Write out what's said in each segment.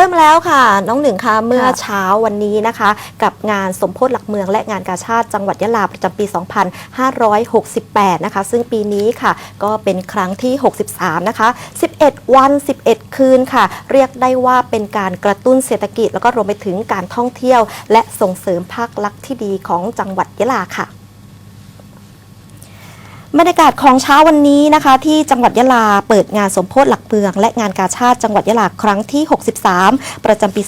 ริ่มแล้วค่ะ น้องหนึ่งคะเมื่อค่ะเช้าวันนี้นะคะ กับงานสมโพธิหลักเมืองและงานกาชาติจังหวัดยะลาประจำปี 2568 นะคะ ซึ่งปีนี้ค่ะ ก็เป็นครั้งที่ 63 นะคะ 11 วัน 11 คืนค่ะ เรียกได้ว่าเป็นการกระตุ้นเศรษฐกิจ แล้วก็รวมไปถึงการท่องเที่ยว และส่งเสริมภาคลักษณ์ที่ดีของจังหวัดยะลาค่ะ บรรยากาศของเช้าวันนี้นะคะ ที่จังหวัดยะลาเปิดงานสมโพธิหลักเมือง และงานกาชาติจังหวัดยะลาครั้งที่ 63 ประจำปี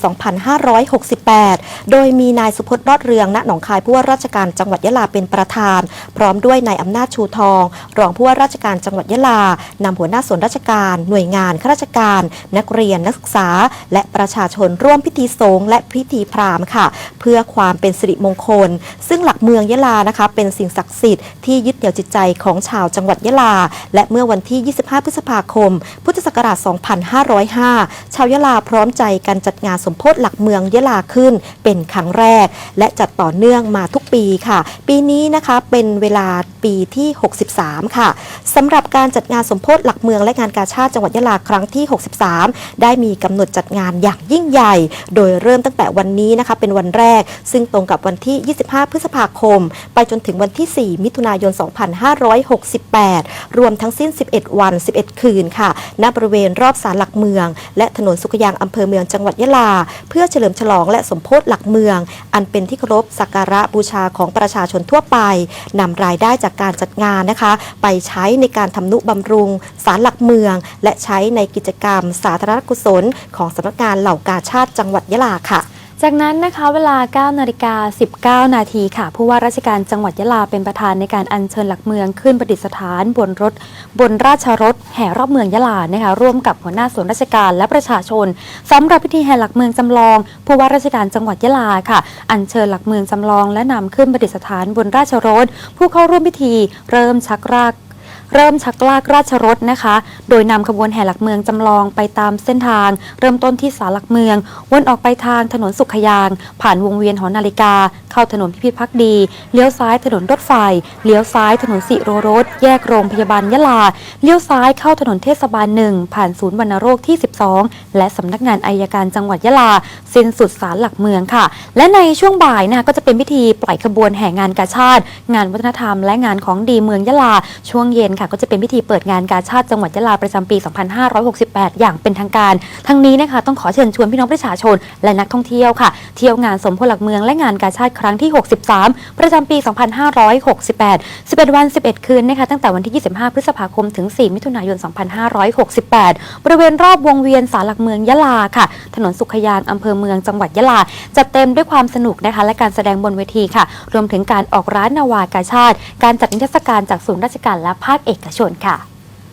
2568 โดยมีนายสุพจน์รอดเรืองณหนองคายผู้ว่าราชการจังหวัดยะลาเป็นประธาน พร้อมด้วยนายอำนาจชูทอง รองผู้ว่าราชการจังหวัดยะลานำหัวหน้าส่วนราชการหน่วยงานข้าราชการ นักเรียนนักศึกษา และประชาชนร่วมพิธีสงฆ์และพิธีพราหมณ์ค่ะ เพื่อความเป็นสิริมงคล ซึ่งหลักเมืองยะลานะคะ เป็นสิ่งศักดิ์สิทธิ์ที่ยึดเหนี่ยวจิตใจของชาวจังหวัดยะลา และเมื่อวันที่ 25 พฤษภาคม พุทธศักราช 2505 ชาวยะลาพร้อมใจกันจัดงานสมโพธิหลักเมืองยะลาขึ้น เป็นครั้งแรก และจัดต่อเนื่องมาทุกปีค่ะ ปีนี้นะคะเป็นเวลาปีที่ 63 ค่ะสำหรับการจัดงานสมโพธิหลักเมืองและงานกาชาติจังหวัดยะลาครั้งที่ 63 ได้มีกำหนดจัดงานอย่างยิ่งใหญ่ โดยเริ่มตั้งแต่วันนี้นะคะเป็นวันแรก ซึ่งตรงกับวันที่ 25 พฤษภาคม ไปจนถึงวันที่ 4 มิถุนายน 250 2568 รวมทั้งสิ้น 11 วัน 11 คืนค่ะ ณ บริเวณรอบศาลหลักเมือง และถนนสุขยางอำเภอเมืองจังหวัดยะลา เพื่อเฉลิมฉลองและสมโพธิหลักเมือง อันเป็นที่เคารพสักการะบูชาของประชาชนทั่วไปนำรายได้จากการจัดงานนะคะ ไปใช้ในการทำนุบำรุงศาลหลักเมือง และใช้ในกิจกรรมสาธารณกุศล ของสำนักงานเหล่ากาชาติจังหวัดยะลาค่ะ จากนั้นนะคะเวลา 9 นาฬิกา 19 นาทีค่ะ ผู้ว่าราชการจังหวัดยะลาเป็นประธานในการอัญเชิญหลักเมืองขึ้นประดิษฐานบนรถ บนราชรถแห่รอบเมืองยะลานะคะ ร่วมกับหัวหน้าส่วนราชการและประชาชนสำหรับพิธีแห่หลักเมืองจำลอง ผู้ว่าราชการจังหวัดยะลาค่ะ อัญเชิญหลักเมืองจำลอง และนำขึ้นประดิษฐานบนราชรถ ผู้เข้าร่วมพิธี เริ่มชักราก เริ่มชักลากราชรถนะคะ โดยนำขบวนแห่หลักเมืองจำลองไปตามเส้นทาง เริ่มต้นที่ศาลหลักเมือง วนออกไปทางถนนสุขยางผ่านวงเวียนหอนาฬิกา เข้าถนนพิพิธภักดี เลี้ยวซ้ายถนนรถไฟ เลี้ยวซ้ายถนนสิโรรสแยกโรงพยาบาลยะลา เลี้ยวซ้ายเข้าถนนเทศบาลหนึ่งผ่านศูนย์วัณโรคที่ 12 และสำนักงานอายการจังหวัดยะลาสิ้นสุดศาลหลักเมืองค่ะ และในช่วงบ่ายนะคะก็จะเป็นพิธีปล่อยขบวนแห่งานกาชาติ งานวัฒนธรรม และงานของดีเมืองยะลาช่วงเย็นค่ะก็จะเป็นพิธีเปิดงานกาชาติจังหวัดยะลาประจำปี 2568 อย่างเป็นทางการ ทั้งนี้นะคะต้องขอเชิญชวนพี่น้องประชาชน และนักท่องเที่ยวค่ะ เที่ยวงานสมโพธิหลักเมืองและงานกาชาติครั้งที่ 63 ประจำปี 2568 11 วัน 11 คืนนะคะตั้งแต่วันที่ 25 พฤษภาคมถึง 4 มิถุนายน 2568 บริเวณรอบวงเวียนศาลหลักเมืองยะลาค่ะ ถนนสุขยางอำเภอเมืองจังหวัดยะลาจัดเต็มด้วยความสนุกนะคะและการแสดงบนเวทีค่ะ รวมถึงการออกร้านนาวากาชาติ การจัดนิทรรศการจากศูนย์ราชการและภาคเเอกชนค่ะ